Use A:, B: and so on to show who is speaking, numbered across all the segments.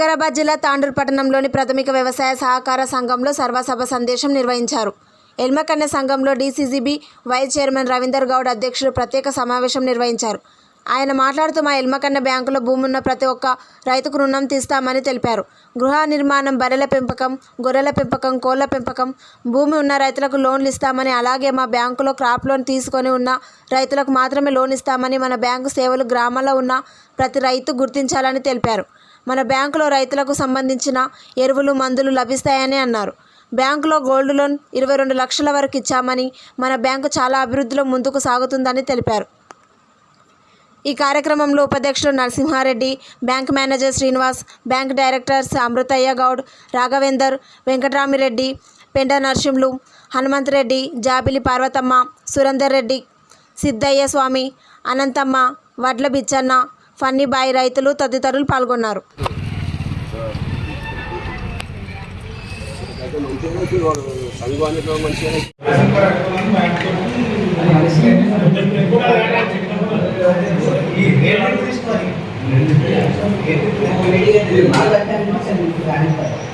A: వికారాబాద్ జిల్లా తాండూరు పట్టణంలోని ప్రాథమిక వ్యవసాయ సహకార సంఘంలో సర్వసభ సందేశం నిర్వహించారు. ఎల్మకన్య సంఘంలో DCGB vice chairman Ravinder Goud అధ్యక్షులు ప్రత్యేక సమావేశం నిర్వహించారు. ఆయన మాట్లాడుతూ మా ఎల్మకన్న బ్యాంకులో భూమి ఉన్న ప్రతి ఒక్క రైతుకు రుణం తీస్తామని తెలిపారు. గృహ నిర్మాణం బర్రెల పెంపకం గొర్రెల పెంపకం కోళ్ళ పెంపకం భూమి ఉన్న రైతులకు లోన్లు ఇస్తామని అలాగే మా బ్యాంకులో క్రాప్ లోన్ తీసుకొని ఉన్న రైతులకు మాత్రమే లోన్ ఇస్తామని మన బ్యాంకు సేవలు గ్రామాల్లో ఉన్న ప్రతి రైతు గుర్తించాలని తెలిపారు. మన బ్యాంకులో రైతులకు సంబంధించిన ఎరువులు మందులు లభిస్తాయని అన్నారు. బ్యాంకులో గోల్డ్ లోన్ ఇరవై రెండు లక్షల వరకు ఇచ్చామని మన బ్యాంకు చాలా అభివృద్ధిలో ముందుకు సాగుతుందని తెలిపారు. ఈ కార్యక్రమంలో ఉపాధ్యక్షులు Narasimhareddy bank manager Srinivas bank directors Amruthaiah Goud Raghavender Venkataramireddy Penda Narasimhulu Hanumanthreddy జాబిలి పార్వతమ్మ సురేందర్ రెడ్డి సిద్ధయ్య స్వామి అనంతమ్మ వడ్ల బిచ్చన్న ఫన్నీబాయి రైతులు తదితరులు పాల్గొన్నారు.
B: అయితే మంచిగా ఉంది వాడు సంఘానికి మంచిగా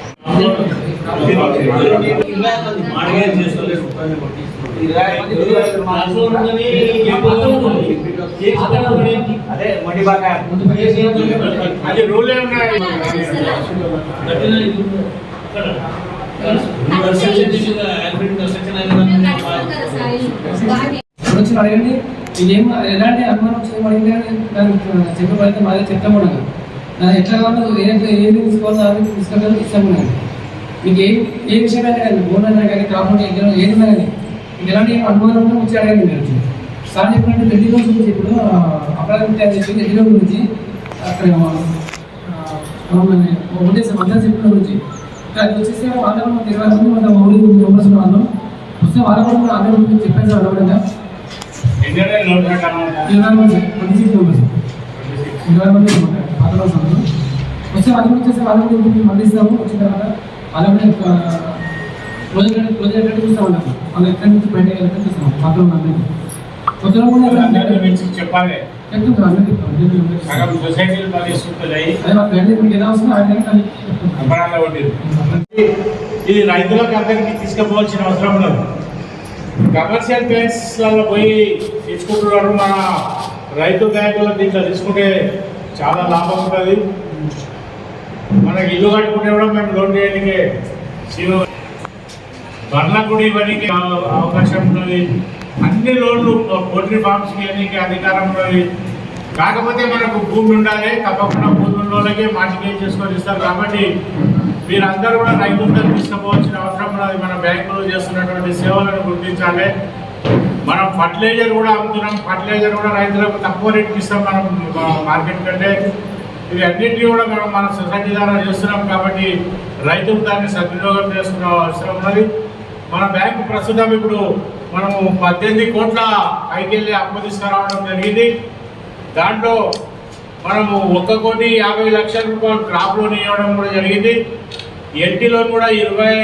C: అదే మొండి బాగా
D: అది రూల్ ఉన్నాయి
E: వచ్చి అడగండి. ఇదేం ఎలాంటి అనుమానం అడిగితే దానికి చెప్పబడితే మాదే చెప్తాం కూడా నా ఎట్లా కావాలో ఏ ఏది తీసుకోవాలో అది తీసుకోవాలి ఇస్తాం కూడా మీకు ఏ ఏ విషయమైనా కానీ బోన్ అయినా కానీ కాకుండా ఎగ్జామ్ ఏదైనా కానీ మీకు ఎలాంటి అనుమానం ఉన్నా వచ్చి అడగండి మీరు. వచ్చి. సార్ చెప్పినట్టు పెళ్ళి రోజు గురించి ఇప్పుడు అపరాధం అని చెప్పి రోజు గురించి అక్కడ ఉద్దేశం అందరూ చెప్పిన గురించి అది వచ్చేసి వాళ్ళ కూడా ఇరవై మంది మన ఊరి మెంబర్స్ వాళ్ళు వస్తే వాళ్ళ కూడా అందరి సార్ ఎవరైనా
D: ఎన్నడే లోన్ ప్రకారం
E: ఇరవై మంది ట్వంటీ సిక్స్ మెంబర్స్ ఇరవై మంది ఉంటారు పాత రోజు వస్తే వాళ్ళకి వచ్చేసి వాళ్ళ మళ్ళీ ఇస్తాము. వచ్చిన తర్వాత వాళ్ళ కూడా ప్రాజెక్ట్ ప్రాజెక్ట్ చూస్తామన్నారు వాళ్ళు ఎక్కడి నుంచి బయట ఎక్కడికి చూస్తాం పాత మంది కొత్త మాకు వెళ్ళి మీకు ఎలా వస్తుందో ఆ విధంగా చెప్తుంటాం.
D: అపరాధ వడ్డీ ఇది రైతులకు అందరికీ తీసుకుపోవాల్సిన అవసరం ఉండదు. కమర్షియల్ బ్యాంక్స్లలో పోయి తీసుకుంటున్నారు మన రైతు బ్యాంకులో దీంట్లో తీసుకుంటే చాలా లాభం ఉంటుంది. మనకి ఇల్లు కట్టుకుంటే కూడా మేము లోన్ చేయడానికి సీమ బండ్లకు కూడా ఇవ్వడానికి అవ- అవకాశం ఉన్నది అన్ని లోన్లు పోల్ట్రీ ఫార్మ్స్ ఇవ్వడానికి అధికారం కాకపోతే మనకు భూమి ఉండాలి తప్పకుండా భూమి ఉన్న వాళ్ళకే చేసుకొని ఇస్తారు. కాబట్టి మీరందరూ కూడా రైతులందరూ తీసుకుపోవాల్సిన అవసరం ఉన్నది. మన బ్యాంకులో చేస్తున్నటువంటి సేవలను గుర్తించాలి. మనం ఫర్టిలైజర్ కూడా అమ్ముతున్నాం. ఫర్టిలైజర్ కూడా రైతులకు తక్కువ రేటుకి ఇస్తాం మనం మార్కెట్ కంటే. ఇవి అన్నింటినీ కూడా మనం మన సొసైటీ ద్వారా చేస్తున్నాం కాబట్టి రైతులు దాన్ని సద్వినియోగం చేసుకునే అవసరం ఉన్నది. మన బ్యాంకు ప్రస్తుతం ఇప్పుడు మనము పద్దెనిమిది కోట్ల పైకెళ్ళి అప్పు తీసుకురావడం జరిగింది. దాంట్లో మనము ఒక్క కోటి యాభై లక్షల రూపాయలు క్రాప్ లోన్ ఇవ్వడం కూడా జరిగింది. ఎన్టీ లోన్ కూడా ఇరవై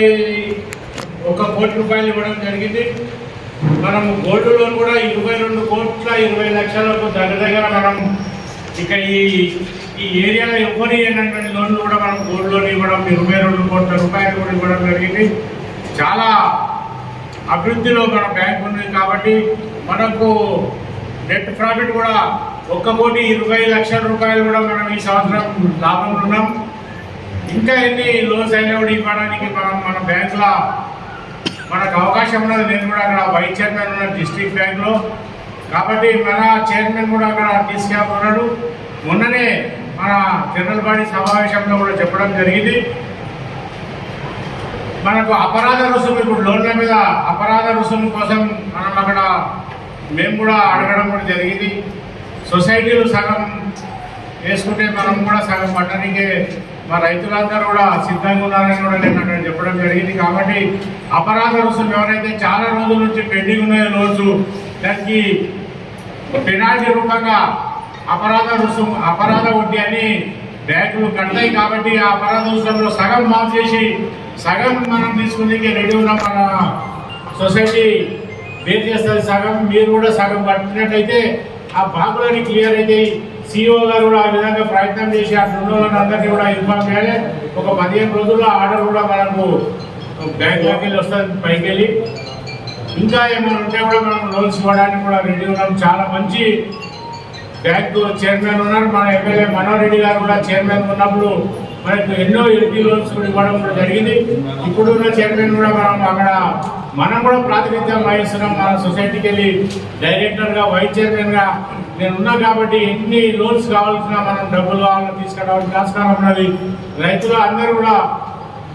D: ఒక కోటి రూపాయలు ఇవ్వడం జరిగింది. మనము గోల్డ్ లోన్ కూడా ఇరవై రెండు కోట్ల ఇరవై లక్షలకు దగ్గర దగ్గర మనం ఇక ఈ ఈ ఏరియాలో ఎవరి అయినటువంటి లోన్లు కూడా మనం గోల్డ్ లోన్ ఇవ్వడం ఇరవై రెండు కోట్ల రూపాయలు కూడా ఇవ్వడం జరిగింది. చాలా అభివృద్ధిలో మన బ్యాంక్ ఉంది కాబట్టి మనకు నెట్ ప్రాఫిట్ కూడా ఒక్క కోటి ఇరవై లక్షల రూపాయలు కూడా మనం ఈ సంవత్సరం లాభం ఉన్నాం ఇంకా ఎన్ని లోన్స్ అయినా కూడా ఇవ్వడానికి మనం మన బ్యాంకులో మనకు అవకాశం ఉన్నది. నేను కూడా అక్కడ వైస్ చైర్మన్ ఉన్నాను డిస్ట్రిక్ట్ బ్యాంక్లో కాబట్టి మన చైర్మన్ కూడా అక్కడ తీసుకెళ్తున్నాడు మొన్ననే మన జనరల్ బాడీ సమావేశంలో కూడా చెప్పడం జరిగింది. మనకు అపరాధ రుసుము ఇప్పుడు లోన్ల మీద అపరాధ రుసుము కోసం మనం అక్కడ మేము కూడా అడగడం కూడా జరిగింది. సొసైటీలు సగం వేసుకుంటే మనం కూడా సగం పట్టడానికే మా రైతులందరూ కూడా సిద్ధంగా ఉన్నారని కూడా నేను అక్కడ చెప్పడం జరిగింది. కాబట్టి అపరాధ రుసుము ఎవరైతే చాలా రోజుల నుంచి పెండింగ్ ఉన్నాయో రోజు దానికి పెనాల్టీ రూపంగా అపరాధ రుసుము అపరాధ వడ్డీ అని బ్యాంకులు కడతాయి. కాబట్టి ఆ అపరాధ రుసుములో సగం మాఫ్ చేసి సగం మనం తీసుకునేకి రెడీ ఉన్న మన సొసైటీ వేరు చేస్తుంది? సగం మీరు కూడా సగం కట్టినట్టయితే ఆ బాగులని క్లియర్ అయితే సిఇఓ గారు కూడా ఆ విధంగా ప్రయత్నం చేసి ఆ రెండు అందరినీ కూడా ఇన్ఫార్మ్ చేయాలి. ఒక పదిహేను రోజుల్లో ఆర్డర్ కూడా మనకు బ్యాంక్లోకి వెళ్ళి వస్తుంది పైకి వెళ్ళి. ఇంకా ఏమైనా ఉంటే కూడా మనం లోన్స్ ఇవ్వడానికి కూడా రెడీ ఉన్నాం. చాలా మంచి బ్యాంకు చైర్మన్ ఉన్నారు. మన ఎమ్మెల్యే మనోహర్ రెడ్డి గారు కూడా చైర్మన్ ఉన్నప్పుడు మనకు ఎన్నో ఎల్పీ లోన్స్ కూడా ఇవ్వడం కూడా జరిగింది. ఇప్పుడు ఉన్న చైర్మన్ కూడా మనం అక్కడ మనం కూడా ప్రాతినిధ్యం వహిస్తున్నాం. మన సొసైటీకి వెళ్ళి డైరెక్టర్గా వైస్ చైర్మన్గా నేను ఉన్నా కాబట్టి ఎన్ని లోన్స్ కావాల్సిన మనం డబ్బులు కావాలని తీసుకురావడం ఆస్కారం ఉన్నది రైతులు అందరూ కూడా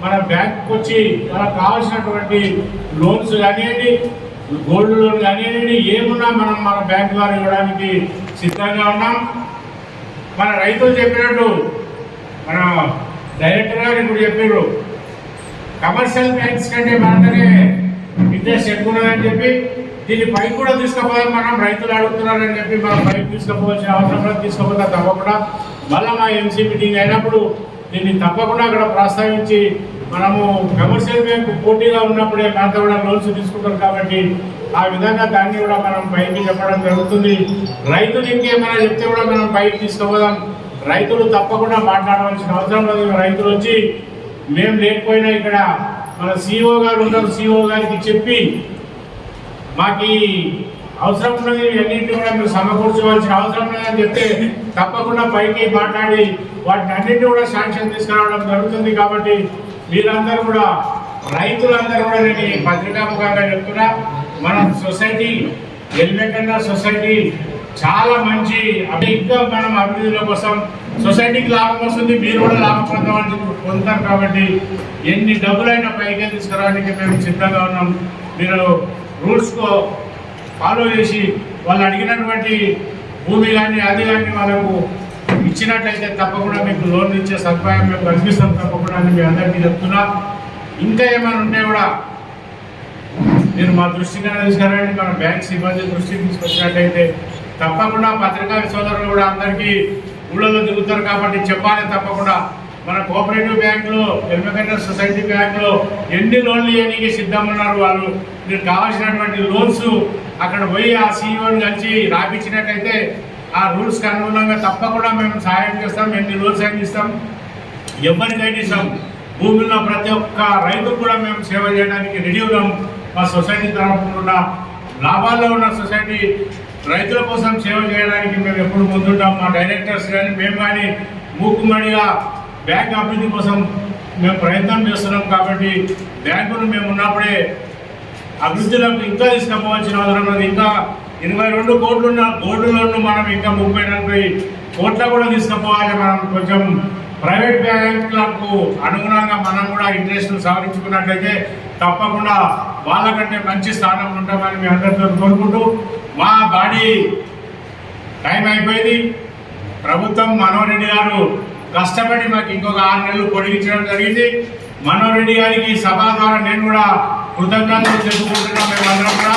D: మన బ్యాంక్కి వచ్చి మనకు కావాల్సినటువంటి లోన్స్ కానివ్వండి గోల్డ్ లోన్ కానివ్వండి ఏమున్నా మనం మన బ్యాంకు ద్వారా ఇవ్వడానికి సిద్ధంగా ఉన్నాం. మన రైతులు చెప్పినట్టు మన డైరెక్టర్ గారు ఇప్పుడు చెప్పారు కమర్షియల్ బ్యాంక్స్ కంటే మనకనే ఇంట్రెస్ట్ ఎక్కువ ఉన్నదని చెప్పి దీన్ని పైకి కూడా తీసుకుపోదాం మనం రైతులు అడుగుతున్నారని చెప్పి మనం పైకి తీసుకుపోవాల్సిన అవసరం కూడా తీసుకుపోతా తప్పకుండా. మళ్ళీ మా ఎంసీ మీటింగ్ అయినప్పుడు దీన్ని తప్పకుండా అక్కడ ప్రస్తావించి మనము కమర్షియల్ బ్యాంకు పోటీగా ఉన్నప్పుడే మనతో కూడా లోన్స్ తీసుకుంటారు కాబట్టి ఆ విధంగా దాన్ని కూడా మనం పైకి చెప్పడం జరుగుతుంది. రైతులు ఇంకేమైనా చెప్తే కూడా మనం పైకి తీసుకుపోదాం. రైతులు తప్పకుండా మాట్లాడవలసిన అవసరం లేదు. రైతులు వచ్చి మేము లేకపోయినా ఇక్కడ మన సిఇఓ గారు ఉన్నారు. సిఇఓ గారికి చెప్పి మాకు ఈ అవసరం ఉన్నది అన్నింటినీ కూడా మీరు సమకూర్చవలసిన అవసరం లేదని చెప్తే తప్పకుండా పైకి మాట్లాడి వాటిని అన్నింటినీ కూడా శాంక్షన్ తీసుకురావడం జరుగుతుంది కాబట్టి మీరందరూ కూడా రైతులందరూ కూడా నేను ఈ పత్రికాముఖంగా చెప్తున్నా. మన సొసైటీ ఎల్మెకన్నా సొసైటీ చాలా మంచి ఇంకా మనం అభివృద్ధిలో కోసం సొసైటీకి లాభం వస్తుంది మీరు కూడా లాభం పొందమని పొందుతారు కాబట్టి ఎన్ని డబ్బులైనా పైకే తీసుకురావడానికి మేము సిద్ధంగా ఉన్నాం. మీరు రూల్స్కో ఫాలో చేసి వాళ్ళు అడిగినటువంటి భూమి కానీ అది కానీ వాళ్ళకు ఇచ్చినట్లయితే తప్పకుండా మీకు లోన్ ఇచ్చే సదుపాయం మేము కల్పిస్తాం తప్పకుండా అని మీ అందరికీ చెప్తున్నా. ఇంకా ఏమైనా ఉంటే కూడా మీరు మా దృష్టికి తీసుకురండి. మన బ్యాంక్ సిబ్బంది దృష్టికి తీసుకొచ్చినట్టయితే తప్పకుండా పత్రికా సోదరులు కూడా అందరికీ ఊళ్ళలో తిరుగుతారు కాబట్టి చెప్పాలి తప్పకుండా. మన కోఆపరేటివ్ బ్యాంకులో ఎల్మెకండ సొసైటీ బ్యాంకులో ఎన్ని లోన్లు ఇవ్వడానికి సిద్ధమన్నారు ఉన్నారు వాళ్ళు. మీరు కావాల్సినటువంటి లోన్స్ అక్కడ పోయి ఆ సీఈఓని కలిసి రాపించినట్టయితే ఆ రూల్స్కి అనుగుణంగా తప్పకుండా మేము సహాయం చేస్తాం ఎన్ని లోన్స్ అయినా ఇస్తాం. ఎవరికైనా ఇస్తాం. భూమిలో ప్రతి ఒక్క రైతు కూడా మేము సేవ చేయడానికి రెడీ ఉన్నాం. మా సొసైటీ తరఫున లాభాల్లో ఉన్న సొసైటీ రైతుల కోసం సేవ చేయడానికి మేము ఎప్పుడు ముందుంటాం. మా డైరెక్టర్స్ కానీ మేము కానీ మూకుమ్మడిగా బ్యాంక్ అభివృద్ధి కోసం మేము ప్రయత్నం చేస్తున్నాం కాబట్టి బ్యాంకును మేము ఉన్నప్పుడే అభివృద్ధిలోకి ఇంకా తీసుకుపోవాల్సిన అవసరం ఉంది ఇంకా ఇరవై రెండు కోట్లున్న గోల్డ్ మనం ఇంకా ముప్పై నలభై కోట్ల కూడా తీసుకుపోవాలి. మనం కొంచెం ప్రైవేట్ బ్యాంకులకు అనుగుణంగా మనం కూడా ఇంట్రెస్ట్ సవరించుకున్నట్లయితే తప్పకుండా వాళ్ళకంటే మంచి స్థానం ఉంటామని మీ అందరితో కోరుకుంటూ మా బాడీ టైం అయిపోయింది. ప్రభుత్వం మనోహర్ రెడ్డి గారు కష్టపడి మాకు ఇంకొక ఆరు నెలలు పొడిగించడం జరిగింది. మనోహర్ రెడ్డి గారికి సభ ద్వారా నేను కూడా కృతజ్ఞతలు చెప్పుకుంటున్నాం మేమందరం కూడా.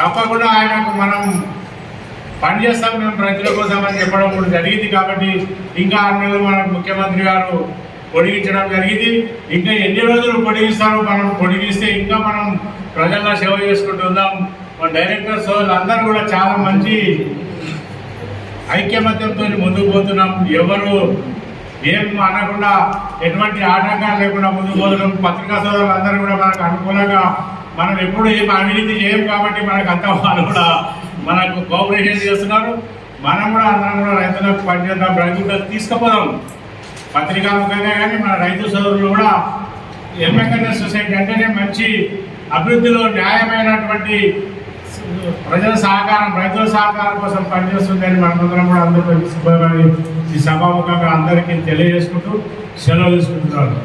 D: తప్పకుండా ఆయనకు మనం పనిచేస్తాం మేము ప్రజల కోసం అని చెప్పడం కూడా జరిగింది కాబట్టి ఇంకా ఆరు నెలలు మనకు ముఖ్యమంత్రి గారు పొడిగించడం జరిగింది. ఇంకా ఎన్ని రోజులు పొడిగిస్తారో మనం పొడిగిస్తే ఇంకా మనం ప్రజల్లో సేవ చేసుకుంటుందాం. మన డైరెక్టర్స్ అందరూ కూడా చాలా మంచి ఐక్యమత్యంతో ముందుకు పోతున్నాం. ఎవరు ఏం అనకుండా ఎటువంటి ఆటంకాలు లేకుండా ముందుకు పోతున్నాం. పత్రికా సోదరులు అందరూ కూడా మనకు అనుకూలంగా మనం ఎప్పుడు ఏం అవినీతి చేయం కాబట్టి మనకు అంత వాళ్ళు కూడా మనకు కోఆపరేషన్ చేస్తున్నారు. మనం కూడా అందరం కూడా రైతులకు పనిచేద్దాం. రైతులకు తీసుకుపోదాం. పత్రికా ముఖంగా కానీ మన రైతు సోదరులు కూడా ఎంఎక్ఎన్ఎస్ సొసైటీ అంటేనే మంచి అభివృద్ధిలో న్యాయమైనటువంటి ప్రజల సహకారం రైతుల సహకారం కోసం పనిచేస్తుందని మనందరం కూడా అందరికీ సిద్ధమని ఈ సభాముఖంగా అందరికీ తెలియజేసుకుంటూ సెలవు తీసుకుంటున్నాను.